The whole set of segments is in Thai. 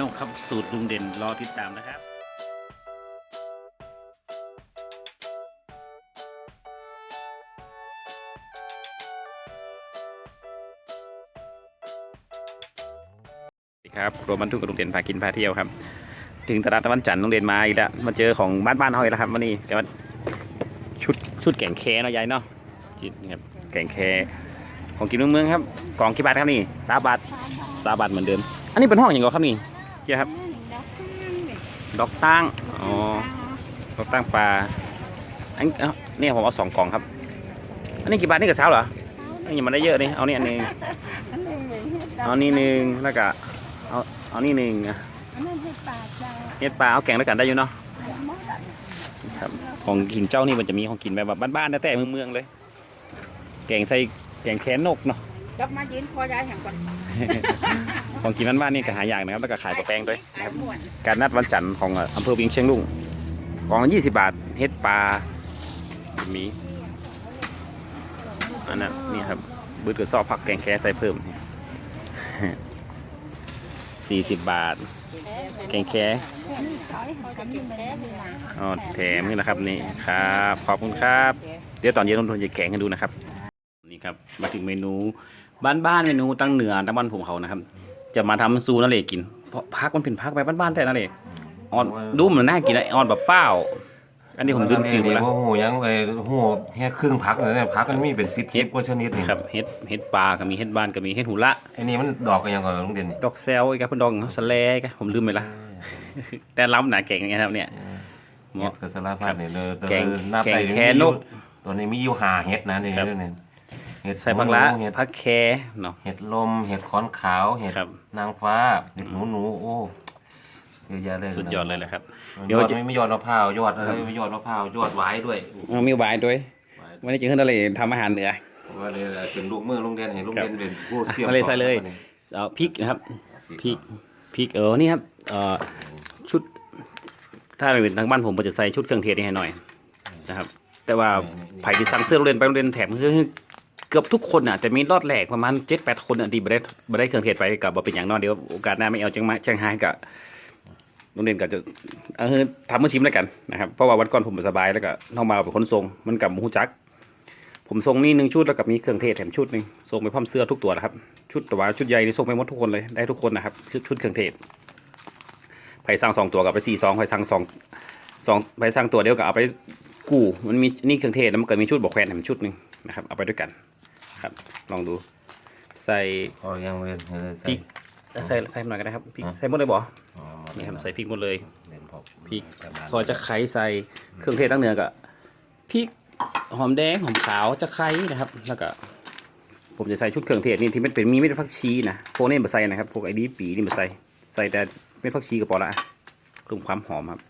นกครับสูตรลุงเด่นรอติดตามนะครับสวัสดีครับครัวบรรทุกกับลุงเด่นพากินพาเที่ยวครับ ถึงตลาดตะวันจันทร์ลุงเด่นมาอีกแล้วมาเจอของบ้านบ้านๆเขาอีกแล้วครับวันนี้แต่ว่าชุดชุดแก่งแคเนาะยายเนาะจิตครับแก่งแคของกินเมืองครับกล่องกี่บาทครับนี่สาบาทสาบาทเหมือนเดิม อันนี้เป็นห้องอย่างไรครับนี่ กี่ยครับ ดอกตั้งอ๋อ ดอกตั้งปลา อันเอ้าเนี่ยผมเอาสองกล่องครับ อันนี้กี่บาทนี่กระเช้าเหรอ อันนี้มันได้เยอะนี่ เอานี่อันหนึงเอานี่หนึ่งแล้วก็เอา เอานี่หนึ่งอะอันนั้นให้ปลาเจ้าเฮ็ดปลาเอาแกงด้วยกันได้อยู่เนาะหมดอะครับของกินเจ้านี่มันจะมีของกินแบบบ้านๆแต่เมืองๆเลย แกงใส่แกงแคนนกเนาะ กลับมายืนคอยายแห่งก่อนของกินบ้านๆนี่ก็หายากนะครับแล้วก็ขายกับแป้งด้วยขานะยครับม่วนการนัดวันจันทร์ของอำเภอเวียงเชียงลุงกล่องละ20 บาทเฮ็ดปลามีอันนั้นนี่ครับบืดกระสอบผักแกงแค่ใส่เพิ่ม40บาท แกงแค่ขายให้กันอยู่แม่ดีนะอ๋อแถมนี่นะครับนี่ครับขอบคุณครับ เดี๋ยวตอนเย็นนนท์จะแกงให้ดูนะครับ นี่ครับมาถึงเมนู บ้านๆเมนูตั้งเหนือตั้งบ้านผมเขานะครับ จะมาทำซูนั่นเลยกิน เพราะพักมันเป็นพักไปบ้านๆแต่นั่นเลยอ่อนดูเหมือนน่ากินอะอ่อนแบบเปล่าอันนี้ผมลืมจืดไปนี่แล้วว่าหูยังไอ้หูแค่ครึ่งพักเลยเนี่ยพักมันมีเป็นสิบสิบกว่าชนิดนี่ครับเฮ็ดเฮ็ดปลาก็มีเฮ็ดบ้านก็มีเฮ็ดหูละไอ้นี่มันดอกกันยังก่อนลุงเด่นนี่ดอกแซลอีกครับเพิ่นดอกสะแลอีกครับผมลืมไปละแต่ล้ำหนาเก่งอย่างเงี้ยครับเนี่ยเหเห็มาะดกับสลัดผัดเนี่ยเด้อแกงนับแกงไปแค่นกตัวนี้มีอยู่ห้าเห็ดนะนี่ครับเรื่องนี้ เห็ดใส่ผักละเห็ดผักแคเนาะ เห็ดลม เห็ดขอนขาว เห็ดครับนางฟ้า เห็ดหนูหนูโอ้เยอะแยะเลยสุดยอดเลยแหละครับยเดี๋ยวอดจะไม่ไม่ยอดมะพร้าวยอดอะไรไม่ยอดมะพร้าวยอดไว้ด้วยเอามีหวายด้วยวันนี้จะขึ้นทะเลทำอาหารเหนือว่าเลยเป็นลูกมือลุงเด่นเห็นลุงเด่นเป็นผู้เสี่ยมมาเลยใส่เลยสอนมานี่เอาพริกนะครับพริกพริกเออนี่ครับเอ่อชุด ถ้าเป็นทางบ้านผมผมจะใส่ชุดเครื่องเทศนี่ให้หน่อยนะครับ แต่ว่าไผ่ที่สั่งเสื้อโรงเรียนไปโรงเรียนแถมคือ เกือบทุกคนอะจะมีรอดแหลกประมาณเจ็ดแปดคนอะที่บ่ได้บ่ได้เครื่องเทศไปกับบ่เป็นอย่างนอนเดี๋ยวโอกาสหน้าไม่เอาจังมาจังไห้กับโรงเรียนก็จะเออทำมาชิมแล้วกันนะครับเพราะว่าวันก่อนผมสบายแล้วก็น้องมาเป็นคนส่งมันกับหูจัก ผมส่งนี่หนึ่งชุดแล้วกับมีเครื่องเทศแถมชุดหนึ่งส่งไปพร้อมเสื้อทุกตัวนะครับชุดต่ว่าชุดใหญ่นี่ส่งไปหมดทุกคนเลยได้ทุกคนนะครับชุดชุดเครื่องเทศไปสั่งสองตัวกับไปสี่สองไปสั่งสองสองไปสั่งตัวเดียวกับเอาไปกู้มันมีนี่เครื่องเทศแล้วมันก็มีชุดบอกแควนแถมชุดหนึ่งนะครับเอาไปด้วยกัน ครับ ลองดู ใส่พอยังเว้นให้เลยใส่พริกใส่ใส่หน่อยก็ได้ครับพริกอะใส่หมดเลยบ่อ๋อนี่ครับใส่พริกหมดเลยเด่นพอพริกแต่บ้านซอยจะไคร้ใส่เครื่องเทศตั้งเหนือกับพริกหอมแดงหอมขาวจะไคร้นะครับ แล้วก็ ผมจะใส่ชุดเครื่องเทศนี่ที่มันเป็นมีเม็ดผักชีนะพวกนี้มาใส่นะครับพวกไอ้ดีปีนี่มาใส่ใส่แต่เม็ดผักชีก็พอละเพิ่มความหอมครับ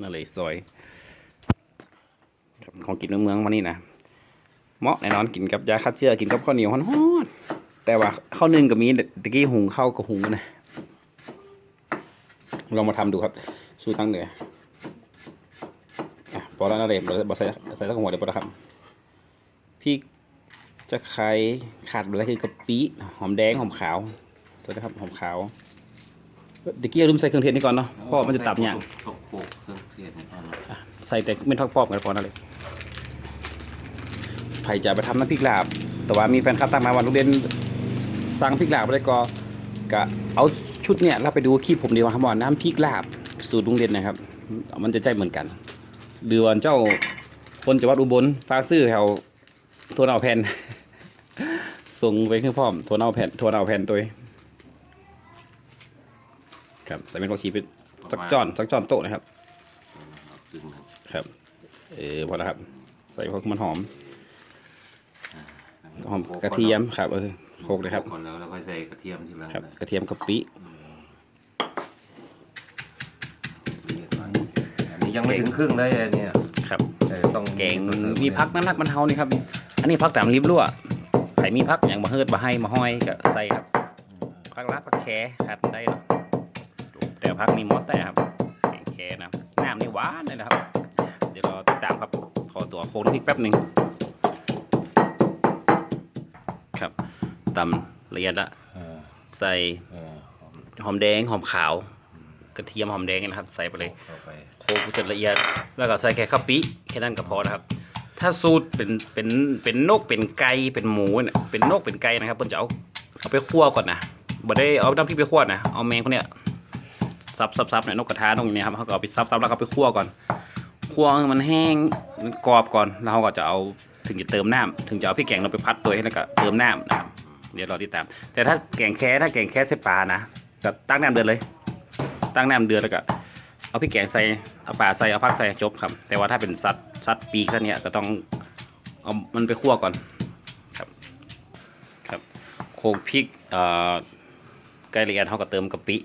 นั่นเลยซอยครับของกินเมืองๆวันนี้นะ เหมาะแน่นอนกินกับยาฆ่าเชื้อกินกับข้าวเหนียวฮ้อนๆแต่ว่าข้าวนึ่งก็มีตะกี้หุงข้าวก็หุงนะลองมาทำดูครับ สูตรตั้งเหนืออะพอแล้วนะเรมเราใส่ใส่ตั้งหัวเดี๋ยวพอแล้วครับพริกจะไคร้ขาดไปแล้วคือกะปิหอมแดงหอมขาวสวัสดีครับหอมขาวเดี๋ยวกี้ลืมใส่เครื่องเทศนี่ก่อนเนาะเพราะว่ามันจะตับอย่างตกโปกเครื่องเทศนี่เอาล่ะอะใส่แต่ไม่ทอดพอกกันพอนั่นเลย ไผ่จะไปทำน้ำพริกลาบ แต่ว่ามีแฟนคลับตั้งมาวันลูกเรียนสั่งพริกลาบไปเลยก็กะเอาชุดเนี่ยเราไปดูคลิปผมดีกว่าครับว่าน้ำพริกลาบสูตรลุงเรียนนะครับ มันจะใจเหมือนกันเดือนเจ้าคนจังหวัดอุบลฟ้าซื่อแถวโทนเอาแผ่นส่งไปให้พ่อมโทนเอาแผ่นโทนเอาแผ่นตัวครับใส่เป็นผักชีไปสักจอนสักจอนโต๊ะนะครับ ครึ่งหนึ่งครับ เออพอแล้วครับ ใส่พวกมันหอม หอมกระเทียมครับเออโคกเลยครับก่อนแล้วแล้วค่อยใส่กระเทียมทีหลังครับนะกระเทียมกะปิอันนี้ยังไม่ถึงครึ่งเลยอันเนี่ยครับเออต้องแกงมีพักน้ำหนักมันเทานี่ครับ อันนี้พักตามริบรั่วใครมีพักอย่างมาเฮิดมาให้มาห้อยก็ใส่ครับพักลาดพักแคขาดได้เนาะแต่พักมีมอสแต่ครับแกงแคนะน้ำนี่หวานเลยนะครับ เดี๋ยวเราติดตามครับขอตัวโค้งพริกแป๊บหนึ่ง ตำละเอียดละเออใส่เออหอมแดงหอมขาว กระเทียมหอมแดงนะครับ ใส่ไปเลยเข้าไปโคกจนละเอียด แล้วก็ใส่แค่ข้าวปิแค่นั้นก็พอนะครับ ถ้าสูตรเป็นเป็นเป็นนกเป็นไก่เป็นหมูเนี่ยเป็นนกเป็นไก่นะครับเพิ่นจะเอาเอาไปคั่วก่อนนะบ่ได้เอาน้ำพริกไปคั่วนะเอาแมงพวกเนี้ยซับซับซับเนี่ยนกกระทาตรงนี้ครับเขาก็เอาไปซับซับแล้วก็เอาไปคั่วก่อนคั่วให้มันแห้งมันกรอบก่อนแล้วเขาก็จะเอาถึงจะเติมน้ำถึงจะเอาพริกแกงเราไปพัดตัวให้แล้วก็เติมน้ำนะครับ เดี๋ยวรอติดตาม แต่ถ้าแกงแค่ถ้าแกงแค่ใส่ปลานะก็ตั้งน้ำเดือดเลย ตั้งน้ำเดือดแล้วก็เอาพริกแกงใส่เอาปลาใส่เอาผักใส่จบครับ แต่ว่าถ้าเป็นสัตว์สัตว์ปีกซะเนี่ยก็ต้องเอามันไปคั่วก่อนครับครับโคกพริกเอ่อไก่ละเอียดเขาก็เติมกะปิ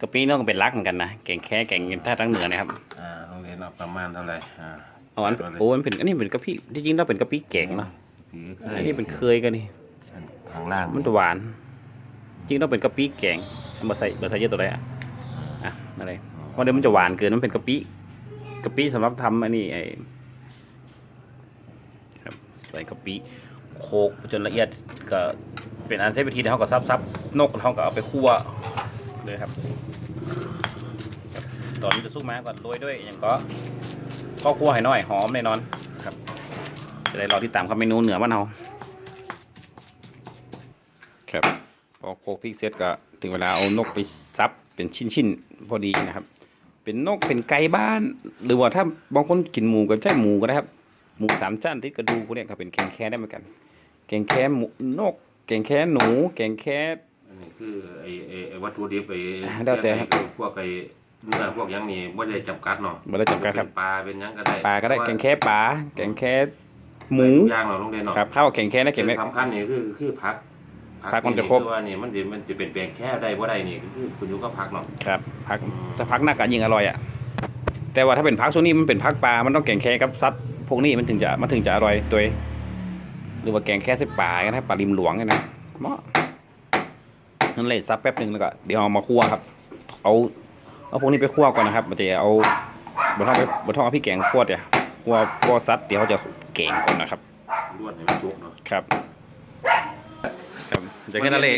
กะปินี่ก็เป็นรักเหมือนกันนะแกงแค่แกงถ้าทั้งเหนือนะครับอ่าโรงเรียนเอาประมาณเท่าไหร่อ่าอ๋ออันโอ้มันเป็นอันนี้เป็นกะปิที่จริงแล้วเป็นกะปิแกงเนาะสีเคยอันนี้เป็นเคยกันนี่ ข้างล่างมันจะหวาน จริงต้องเป็นกะปิแกงมาใส่มาใส่เยอะตัวใดอะอะอะไรเพราะเดี๋ยวมันจะหวานเกินมันเป็นกะปิกะปิสำหรับทำอันนี้ไอ้ครับใส่กะปิโคกจนละเอียดก็เป็นอันใช้วิธีเดี๋ยวเขาก็ซับซับนกแล้วเขาก็เอาไปคั่วเลยครับ ตอนนี้จะสู้มาก่อนโรยด้วยอย่างก็ก็คั่วให้น่อยหอมแน่นอนครับจะได้รอที่ตามครับเมนูเหนือบ้านเราครับพอ โคกพริกเสร็จก็ถึงเวลาเอานกไปซับเป็นชิ้นๆพอดีนะครับ เป็นนกเป็นไก่บ้าน หรือว่าถ้าบางคนกินหมูก็ใช่หมูก็ได้ครับหมูสามชั้นที่กระดูกพวกเนี่ยก็เป็นแกงแค่ได้เหมือนกัน แกงแค่หมูนก แกงแค่หนู แกงแค่อันนี้คือไอ้ไอ้ไอ้วัตถุดิบไอ้แล้วแต่ครับไอ้พวกไอ้เนื้อพวกหยังนี่บ่ได้จำกัดเนาะบ่ได้จำกัดครับเป็นปลาเป็นหยังก็ได้ปลาก็ได้แกงแค่ปลาแกงแค่หมูย่างเนาะโรงเรียนเนาะครับข้าวแกงแค่นะแกงแต่แม่สำคัญนี่คือคือผัก ผักมันจะครบ ตัวนี่มันจะมันจะเป็นแปลงแค่ได้บ่ได้นี่คือคุณอยู่ก็ผักเนาะ ครับพักถ้าพักหนักก็ยิ่งอร่อยอะแต่ว่าถ้าเป็นพักช่วงนี้มันเป็นพักปลา มันต้องแกงแค่กับซัดพวกนี้มันถึงจะมันถึงจะอร่อยตัวเองหรือว่าแกงแค่ใส่ปลากันนะปลาริมหลวงกันนะเหมาะนั่นเลยซับแป๊บหนึ่งแล้วก็เดี๋ยวเอามาคั่วครับ เอาเอาพวกนี้ไปคั่วก่อนนะครับมันจะเอาบนท้องไปบนท้องเอาพี่แกงคั่วเดี๋ยวคั่วคั่วซัดเดี๋ยวเขาจะแกงก่อนนะครับ รวดให้มันสุกเนาะครับ ครับจะขึ้นทะเล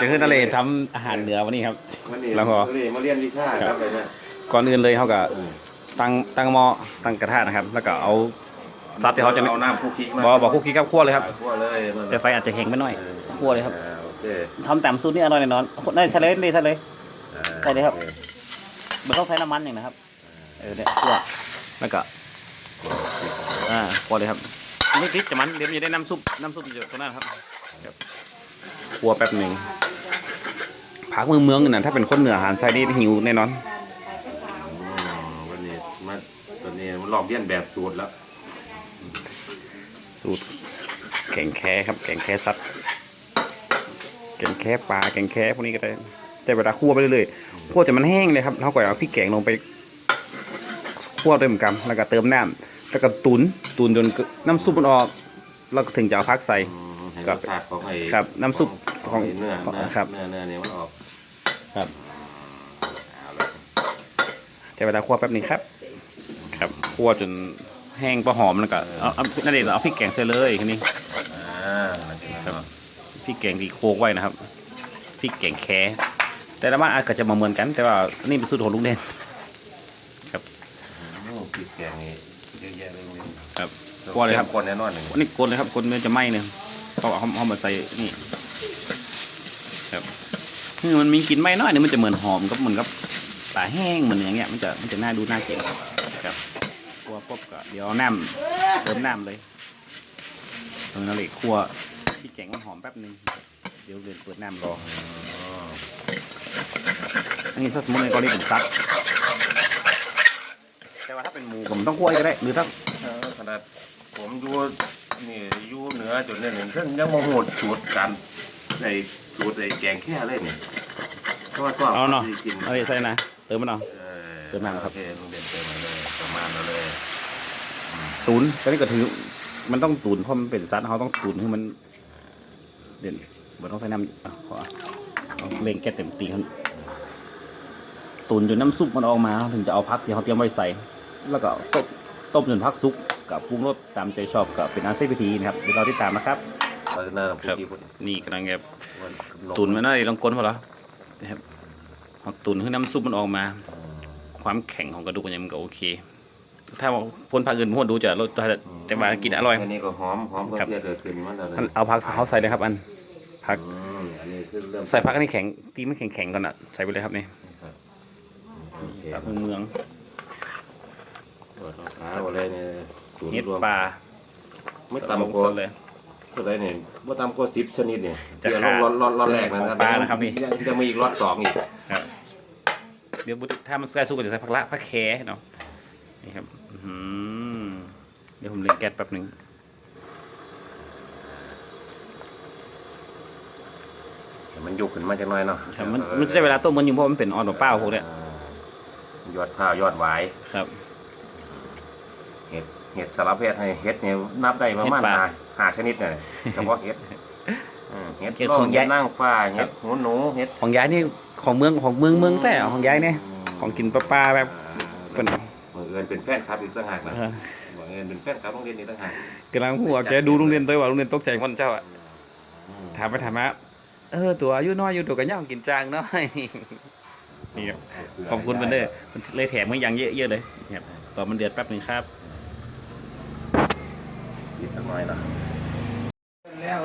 จะขึ้นทะเลทำอาหารเหนือวันนี้ครับวันนี้แล้วพอวันนี้มาเรียนวิชาครับเลยนะก่อนอื่นเลยเขาก็อืมตั้งตั้งหม้อตั้งกระทะนะครับ แล้วก็เอาซัดที่เขาจะเอาน้ำคุกคิกมาบอกบอกคุกกี้กับคั่วเลยครับคั่วเลยมันแต่ไฟอาจจะแห้งไปหน่อยคั่วเลยครับอ่าโอเคทำตามสูตรนี่อร่อยแน่นอนได้ใส่เลยได้ใส่เลยอ่าใส่เลยครับมันต้องใช้น้ำมันอย่างนะครับเออเนี่ยคั่วแล้วก็อ่าคั่วเลยครับไม่ติดจะมันเดี๋ยวมันจะได้น้ำซุปน้ำซุปอยู่ตรงนั้นครับ ครับคั่วแป๊บหนึ่งผักเมืองเมืองๆน่ะถ้าเป็นคนเหนืออาหารไทยนี่หิวแน่นอนอืมวันนี้มาตอนนี้มันลอกเลียนแบบสูตรแล้ว สูตรแกงแค่ครับแกงแค่ซัดแกงแค่ปลาแกงแค่พวกนี้ก็ได้แต่เวลาคั่วไปเรื่อยๆคั่วจนมันแห้งเลยครับเราก็เอาพริกแกงลงไปคั่วด้วยเหมือนกันแล้วก็เติมน้ำแล้วก็ตุนตุนจนน้ำซุปมันออกแล้วก็ถึงจะเอาพักใส่ อืมให้ครัรบสชาติของไอ้ครับน้ำซุปของไอ้เนื้อของเนื้อครับ เนื้อเนื้อเนี่ยมันออกครับเอาละแต่เวลาคั่วแป๊บนึงครับ ครับคั่วจนแห้งพอหอมแล้วก็เอาเอานั่นเองเอาพริกแกงใส่เลยทีนี้อ่านั่นเองเนาะพริกแกงที่โคกไว้นะครับพริกแกงแค่แต่ละบ้านอาจจะมาเหมือนกัน แต่ว่าอันนี้เป็นสูตรของลุงเด่นอืมพริกแกงนี่เยอะแยะเลยเว้ยครับเข้มคั่วเลยครับคนแน่นอนหนึ่งอันนี้กลนเลยครับกลนมันจะไหม้เนี่ย เขาเอาเอามาใส่นี่ครับคือมันมีกลิ่นไหม้น้อยเนี่ยมันจะเหมือนหอมกับเหมือนกับปลาแห้งเหมือนอย่างเงี้ยมันจะมันจะน่าดูน่ากินครับคั่วปุ๊บก็เดี๋ยวน้ำเติมน้ำเลยติมน้ำเล็กคั่วพริกแกงมันหอมแป๊บนึงเดี๋ยวเดินเปิดน้ำรออันนี้ถ้าสมมติในกรณีผมซักแต่ว่าถ้าเป็นหมูผมต้องคั่วก็ได้หรือถ้าขนาดผมอยู่ นี่อยู่เหนือจนเนี่ยหนึ่งเพิ่งยังมาโหดสูตรกันในสูตรไอ้แกงแค่เลยนี่เพราะว่าชอบเอาเนาะที่กินเอาดิใส่นะเติมมันเอาเออเติมน้ำครับ โอเคลุงเด่นเติมมาเลยประมาณนั้นเลยตูนตอนนี้ก็ถือ มันต้องตูนเพราะมันเป็นซัดเขาต้องตูนให้มัน เด่นมันต้องใส่น้ำอะขอเอาเล่งแก้เต็มตีครับตูนจนน้ำซุปมันออกมา ถึงจะเอาพักที่เขาเตรียมไว้ใส่ แล้วก็ต้มต้มจนพักซุก กับปรุงรสตามใจชอบกับเป็นอันเส้นพิธีนะครับเดี๋ยวเราติดตามนะครับเพราะฉะนั้นครับผู้ที่พูดนี่กำลังแบบว่าตูนมันน่าจะลองก้นพอแล้วนะครับเขาตุนให้น้ำซุปมันออกมา ความแข็งของกระดูกมันก็โอเค ถ้าว่าพ่นผักอื่นพ่นดูจะรสแต่ว่ากินอร่อยอันนี้ก็หอมหอมครับเพื่อเกิดขึ้นมันอะไรท่านเอาผักเขาใส่เลยครับ อันผักอืมอันนี้คือเริ่มใส่ผักอันนี้แข็งตีมันแข็งๆก่อนอะใส่ไปเลยครับนี่โอเคผักเมืองเปิดราคาอะไรเนี่ย ศูนย์เห็ดรวมปลาไม่ต่ำกว่าสดเลยเท่าไหรเนี่ยไม่ต่ำกว่าสิบชนิดเนี่ยจะเดี๋ยวขาดรอดรอดรอดแรกนะครับปลานะครับนี่ยังจะมีอีกรอดสองอีกครับเดี๋ยวถ้ามันใกล้สุกก็จะใส่ผักละผักแคเนาะนี่ครับอื้อหือเดี๋ยวผมเล่นแก๊สแป๊บหนึ่งเห็นมันยุบขึ้นมาจังหน่อยเนาะครับมันมันจะใช้เวลาต้มมันอยู่เพราะมันเป็นออนเปล่าพวกเนี้ยยอดข้าวยอดหวายครับ เห็ดเห็ดสารพัดให้เห็ดเนี่ยนับได้ประมาณเห็ดปลาห้าห้าชนิดเนี่ยเฉพาะเห็ดอืมเห็ดเห็ดร่ขอองงเห็ดยายนั่งฟ้าเห็ดหูหนูเห็ดของยายนี่ของเมืองของเมืองเมืองแต่ของยายเนี่ยของกินปลาปลาแบบเป็นบังเอิญเป็นแฟนคลับอีกต่างหากนะเออบังเอิญเป็นแฟนคลับโรงเรียนอีกต่างหากกำลังหัวแกดูโรงเรียนตัวว่าโรงเรียนตกใจคนเจ้าอะถามไปถามมาเออตัวอายุน้อยอยู่ตัวกันย่างกินจางน้อย นี่ครับ ขอบคุณมันเด้อมันเลยแถมมาอย่างเยอะๆเลยครับต่อมันเดือดแป๊บหนึ่งครับ อีกสักหน่อยนะ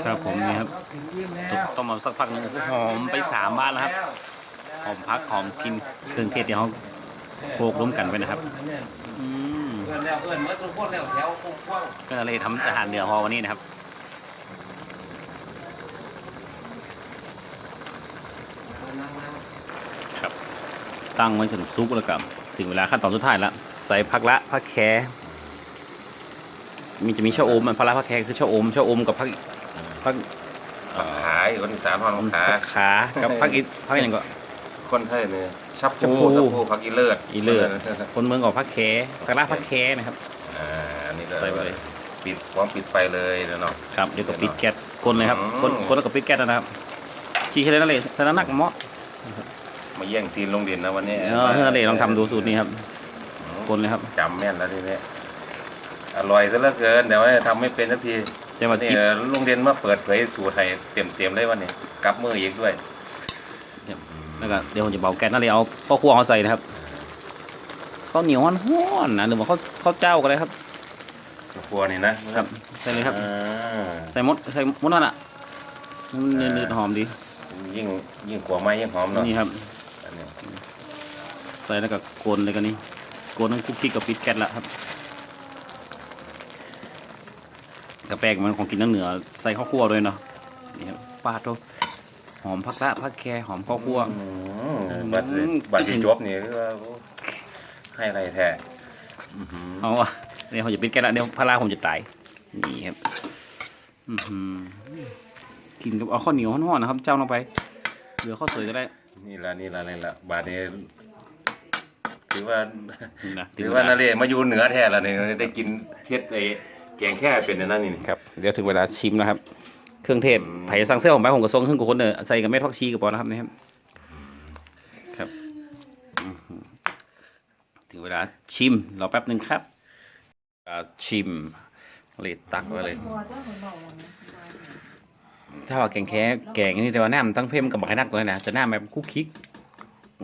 ครับผมนี่ครับ ต้มมาสักพักหนึงหอมไปสามบ้านแล้วครับ หอมพักหอมกินเครื่องเทศที่เขาโขลกร่วมกันไปนะครับ อืมเอิญแล้วเอิญเมื่อสุพจน์แล้วแถวกว้างก็เลยทำอาหารเหนือฮอวันนี้นะครับครับตั้งไว้ถึงซุปแล้วกับถึงเวลาขั้นตอนสุดท้ายแล้ว ใส่ผักละผักแค มีจะมีชะอมมันผักละผักแคคือชะอมชะอมกับผักผักผักขาอีกคนอีสานห้องขาผักขากับผักอีผักอย่างก็คนไทยเนี่ยชับชับปูปูชับปูผักอีเลิศอีเลิศคนเมืองออกผักแคผักละผักแคนะครับอ่าอันนี้ก็ใส่ไปเลยปิดพร้อมปิดไฟเลยนะเนาะครับเดี๋ยวก็ปิดแก๊สคนเลยครับอืมคนคนแล้วก็ปิดแก๊สนะครับชี้ให้เลยนั่นเลยสารนักหมอมาแย่งซีนโรงเรียนนะวันนี้เออเฮ้ยนั่นเลยลองทำดูสูตรนี้ครับคนเลยครับจำแม่นแล้วทีนี้ อร่อยซะเหลือเกินแต่ว่าทำไม่เป็นสักทีจะมานี่คิดโรงเรียนมาเปิดเผยสูตรไทยเต็มเต็มๆเลยวันนี้กลับมืออีกด้วย แล้วก็เดี๋ยวผมจะเบาแก๊สนั่นเลยเอาข้าวคั่วเอาใส่นะครับข้าวเหนียวห้อนๆนะหรือว่าข้าวข้าวเจ้าก็ได้ครับ ครัวนี่นะครับใส่เลยครับ อ่าใส่มดใส่มดนั่นอะมันเนื้อๆหอมดียิ่งยิ่งขัวไม้ยิ่งหอมเนาะนี่ครับ อันนี้ใส่แล้วก็โกนเลยกันนี่โกนทั้งคุกกี้กับปิดแก๊สละครับ กระแปงมันของกินน้ำเหนือใส่ข้าวคั่วด้วยเนาะนี่ครับปาดโตหอมผักละผักแครหอมข้าวคั่ว อืมบัตรบัตรที่จบนี่คือว่าให้อะไรแท้อื้อหือเอาวะเดี๋ยวผมจะปิดแก๊สละเดี๋ยวพาราผมจะตาย นี่ครับอื้อหือกินกับเอาข้าวเหนียวห่อนๆนะครับ เจ้าลงไป เหลือข้าวสวยก็ได้นี่ละนี่ละนี่ละบาทนี้ถือว่านี่นะถือว่านาเรศมาอยู่เหนือแท้แล้วเนี่ยได้กินเทศไอ้ แกงแค่เป็นอันนั่นนี่ครับเดี๋ยวถึงเวลาชิมนะครับ เครื่องเทศอืมไผ่สั่งเสื้อผมไปผมก็ส่งครึ่งกับคนเนอะใส่กับเม็ดผักชีกับปอนะครับนี่ครับครับอื้อหือถึงเวลาชิมรอแป๊บหนึ่งครับเวลาชิมเลยตักไว้เลย ถ้าว่าแกงแค่แกงอันนี่แต่ว่าน้ำตั้งเพิ่มกับบักให้นักเลยนะจะน้ำแบบคุกคิก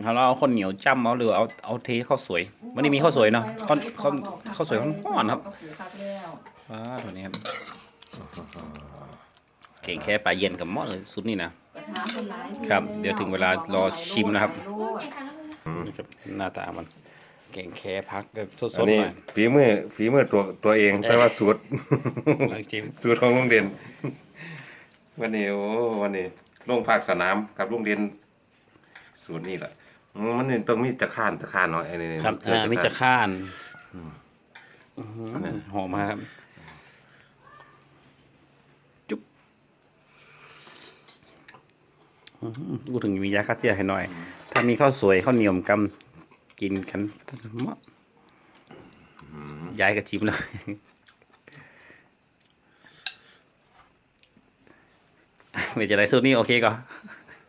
เขาเราเอาข้าวเหนียวจ้ำเอาหรือเอาเอาเทข้าวสวยวันนี้มีข้าวสวยเนาะข้าวข้าวข้าวสวยร้อนๆครับ ว้าวตัวนี้ครับแกงแค่ปลาเย็นกับหม้อเลยซุปนี่นะครับเดี๋ยวถึงเวลารอชิมนะครับนี่ครับหน้าตามันแกงแค่พักแบบสอันดๆนี้หน่อยฝีมือฝีมือตัวตัวเองแต่ว่าสูตร ลองชิมสูตรของโรงเรียนวันนี้โอ้วันนี้ลงภาคสนามกับโรงเรียนสูตรนี่แหละอืมมันนี่ต้องมีตะข้านตะข้านเนาะไอ้นี่ครับเกลือ่ามิจะข้านอืมอื้อหือหอมมากครับ จุ๊บ อื้อหือพูดถึงมียาฆ่าเชื้อให้หน่อย ถ้ามีข้าวสวยข้าวเหนียวกำกินกันเหมาะย้ายกระชิมเลยไม่จะได้สูตรนี้โอเคก่อน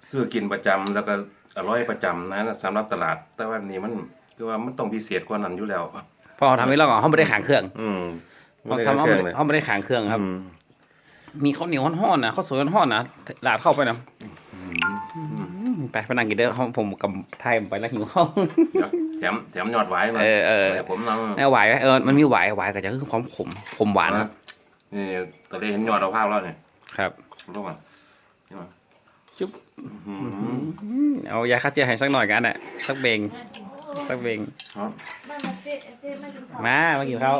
ซื้อกินประจำแล้วก็อร่อยประจำนะสำหรับตลาด แต่ว่านี่มันคือว่ามันต้องพิเศษกว่านั้นอยู่แล้ว พอเราทำให้เราก่อนเขาไม่ได้ขางเครื่องอืมเขาทำเขาไม่ได้เขาไม่ได้ขางเครื่องครับ อืมมีข้าวเหนียวห่อนๆนะข้าวสวยห่อนๆนะลาดเข้าไปนะ ไปไปนั่งกินเด้อห้องผมกับไทยผมไปแล้วหิวข้าวเดี๋ยวแถมแถมยอดหวายหน่อยเออเออดี๋ยวผมลองแม่หวายไหมเออมันมีหวายหวายก็จะคือความขมขมหวานครับนี่ตอนนี้เห็นยอดเราภาพแล้วเนี่ยครับรู้ป่ะนี่ป่ะจุ๊บอื้อหืออืมเอายาฆ่าเชื้อให้สักหน่อยกันอะสักเบงสักเบงครับมามากินข้าว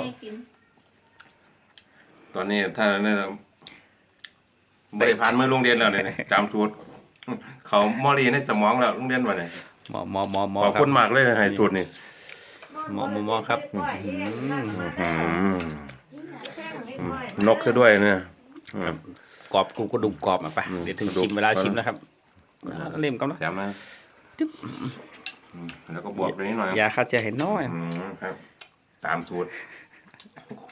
ตอนนี้ถ้าเนี่ยบริพานมือโรงเรียนแล้วเนี่ยจำสูตร เขามอรีในสมองแล้วโรงเรียนมาเนี่ยหมอหมอหมอหมอขอบครัคุบณมากเลยให้สูตรนี่หมอหมอหมอครับ อื้อหือนกซะด้วยเนี่ยอืมกรอบกูกระดูกกรอบมาไปอืมเดี๋ยวถึงกระดูก ชิมเวลาชิมแล้วครับอ่าเล่มกันแล้วแถมนะอืมแล้วก็บวกไปนิดหน่อยครับยาฆ่าเชื้อให้น้อย อืมครับ ตามสูตร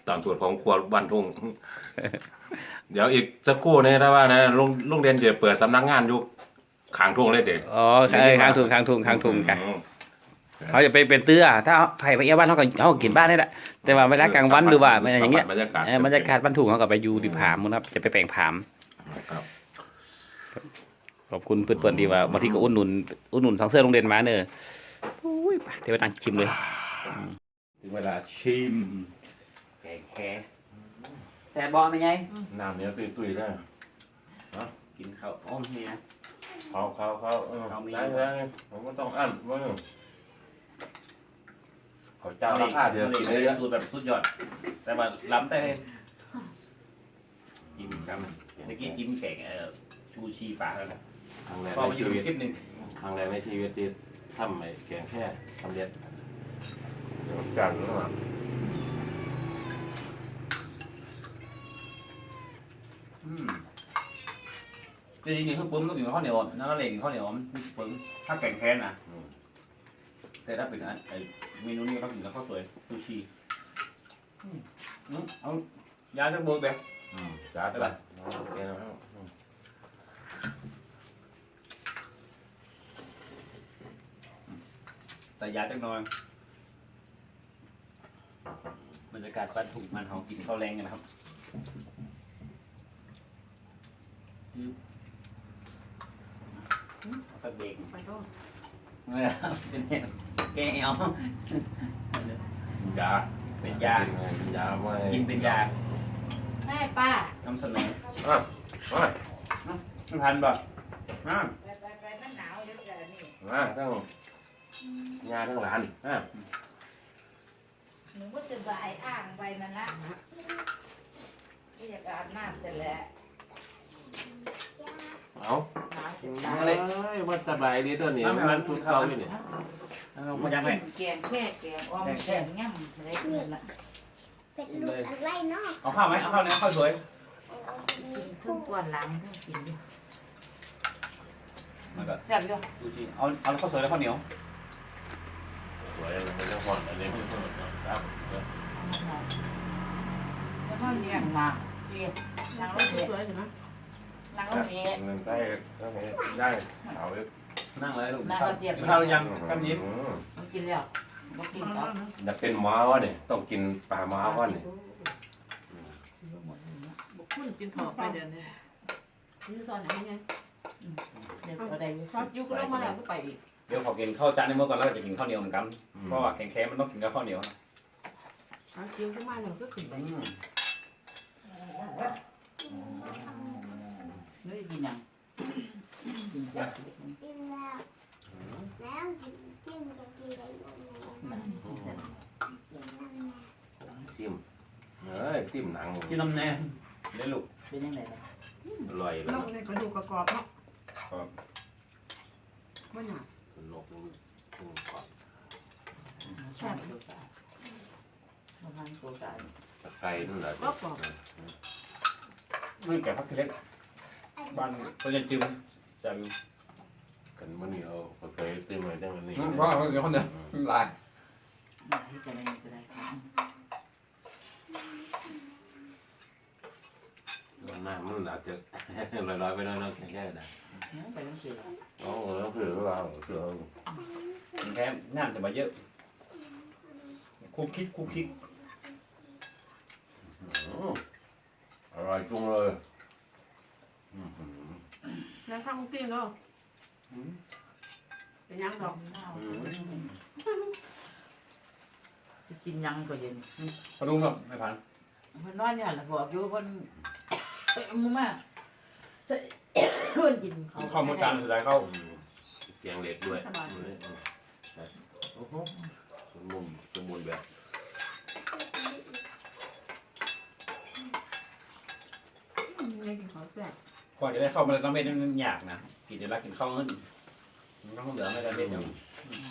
ตามสูตรของครัวบ้านทุ่ง เดี๋ยวอีกสักครู่นี่ถ้าว่านะโรงโรงเรียนจะเปิดสำนักงานอยู่ ขางทุ่งเลยเด็กอ๋อเออค้างทุงค้างทุงค้างทุงกันอืมเขาจะไปเป็นเตื้อ ถ้าไผ่ไปเอี้ยบ้านเขาก็เขาก็กินบ้านนี่แหละ แต่ว่าเวลากลางวันหรือว่าอะไรอย่างเงี้ยบรรยากาศเออบรรยากาศบ้านถุงเขาก็ไปอยู่ที่ผามนครับ จะไปแปลงผาม ครับ ขอบคุณเพื่อนๆดีว่าบางทีก็อุ่นหนุนอุ่นหนุนสังเสื้อโรงเรียนมาเนอะอุ้ยไปเดี๋ยวไปนั่งชิมเลย ถึงเวลาชิมแกงแค่แซ่บบอไหมไงน้ำเนี้ยตุยๆเลยกินข้าวอ้อมเฮีย เขาเขาเขาเออเขามีได้ได้ผมก็ต้องอั้นมึงเขาเจ้าราคาเดียวกินได้เยอะสูตรแบบสุดยอด แต่ว่าล้ำแต่เลยจิ้มกันเมื่อกี้จิ้มแข่งเอ่อชูชีปลาแล้วนะครั้งแรกก็ในมาอยู่ชีวิตคลิปหนึ่งครั้งแรกในชีวิตที่ทำไอ้แกงแค่ทำเร็จเดี๋ยวกันแล้วอะอืม จริงๆคือปุ้มต้องกินข้าวเหนียวนั่นก็เลยกินข้าวเหนียวมันปึ้งถ้าแข่งแค้นนะแต่ถ้าเป็นอันไอเมนูนี้ก็ต้องกินกับข้าวสวยชูชีอืมเอายาสักโบยแบบอืมจ้าไปละโอเคนะครับอืมใส่ยาจักหน่อยบรรยากาศบ้านถูกมันหอมกินข้าวแรงกันนะครับอืม เอาสักเบรกไปโทษไม่เอาเป็นแนวแกเอายาเป็นยา เป็นยาไม่กินเป็นยาแม่ป้านำเสนออะอะไม่ทันป่ะอ่าไปไปไปมันหนาวเดี๋ยวเกิดนี่อะทั้งยาทั้งหลานอะหนูก็จะบายอ้างไปนั่นละที่จะอาบน้ำเสร็จแล้วเอา หนาวจะเตายอ้ยมันสบายดีตัวนี้มันทุนเขาอยู่นี่เอามายังไงแกงแค่แกงอ้อมแกงย่ำอะไรนั่นละเป็นลูกอะไรเนาะเอาข้าวไหมเอาข้าวเนี่ยข้าวสวยกินขึ้นกวนหลังทั้งกินอยู่มันก็แบบอยู่ดูสิเอาเอาข้าวสวยแล้วข้าวเหนียวสวยมันไม่ต้องห่อนอันนี้ไม่ต้องครับแล้วก็เลี้ยงมาเลี้ยงนางรถเลี้ยงนางร ถเลี้ยงเงินได้ได้เอาไปนั่งเลยลูกนั่งข้าวรถเลี้ยงกินข้าวหรือยังกันยิ้มมันกินแล้วมันกินกับอยากเป็นหมาวะเนี่ยต้องกินปลาหมาวะเนี่ยคุณกินข้าวไปเดี๋ยวนี้ยืดซอนไหนไงเดี๋ยวอะไรชอบยุกลงมาแล้วก็ไปอีกเดี๋ยวขอกินข้าวจานในเมื่อก่อนแล้วก็จะกินข้าวเหนียวเหมือนกันเพราะว่าแข็งแข็งมันต้องกินกับข้าวเหนียวนะเอาคิวขึ้นมาแล้วก็ขึ้นไป อืมนึกกินยังกินยังกินแล้วแล้วกินจิ้มกับกินได้ยังไงซิมเฮ้ยซิมหนังกินน้ำแน่เล่นลูกเป็นยังไงอร่อยเลยนกในกระดูกกรอบเนาะว่าหนานกนี่กรอบใช่ประมาณตัวกายตะไคร้นั่นแหละก็กรอบนี่แกะพักเล็ก บ้านตัวยันจิมจะกันมันนี่เอาเคยตื้มไว้ตั้งนี้เพราะว่าเดี๋ยวคนเดียวลายที่จะได้จะได้หน้ามันอาจจะ ลอยๆไปแล้วนะแค่ได้ไปต้องเสียโอ้โหแล้วคือว่าคือแค่น้ำจะมาเยอะคุกคิกคุกคิกอร่อยจุงเลย แล้วข้าวมุกปิ้งเนาะยังดอกกินยังก็เย็นพอลุงครับไม่พันเพิ่นนอนเนี่ยล่ะบอกอยู่เพิ่นเอ้ยมึงมาเพิ่นกินเขาข้อมูลการสุดท้ายเข้าเตียงเล็กด้วยโอ้โหสมบูรณ์สมบูรณ์แบบไม่กินของแซ่บ ก่อนจะได้เข้ามาต้องไม่ได้ยากนะกินเดี๋ยวรักกินข้าวเงินมันต้องเหลือไม่ได้เป็นอย่าง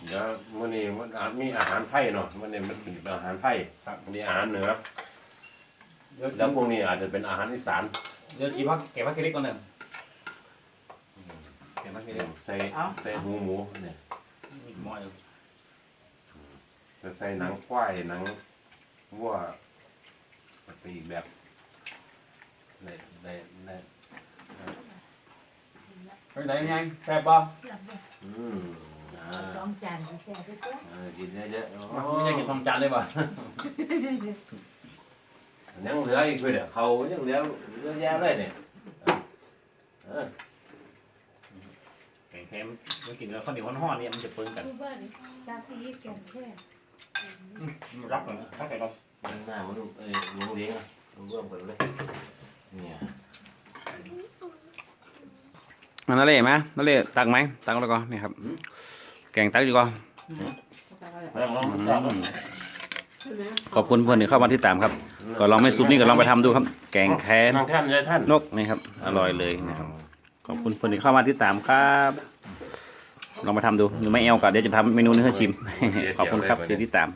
เดี๋ยวมื้อนี้มันอาจมีอาหารไทยเนาะมื้อนี้มันเป็นอาหารไทยครับมีอาหารเหนือเดี๋ยวแล้วพวกนี้อาจจะเป็นอาหารอีสานเดี๋ยวกินพักเก็บพักเล็กก่อนหนึ่งเก็บพักเล็กใส่ใส่หูหมูเนี่ยมีหม้ออยู่จะใส่หนังควายหนังวัวไปอีกแบบในในใน ไปไหนยังแซ่บป่ะอืมอ่าสองจานก็แซ่บด้วยตัวเออกินเยอะๆโอ้ไม่อยากกินทองจานเลยป่ะยังเหลืออีกเพื่อนเนี่ยเขายังเหลือเยอะแยะเลยเนี่ยเออแกงแค่ไม่กินแล้วข้าวเหนียวห่อๆเนี่ยมันจะเปิ้ลกัน ทุกบ้านตาตีแก่แค่รักเลยถ้าใครเรามันหน้ามันเอ้ยลุงเลี้ยงอะลุงร่วมกันเลยเนี่ย นั่นเลยไหมนั่นเลยตักไหมตักแล้วก็นี่ครับ แกงตักดีกว่าแล้วลองลองขอบคุณเพื่อนที่เข้ามาที่ตามครับ ก็ลองไม่ซุปนี่ก็ลองไปทำดูครับ แกงแค่น้องท่านยายท่านนกนี่ครับอร่อยเลยนะครับ ขอบคุณเพื่อนที่เข้ามาที่ตามครับ ลองไปทำดูหรือไม่เอวก็เดี๋ยวจะทำเมนูนี้ให้ชิม ขอบคุณครับที่ติดตาม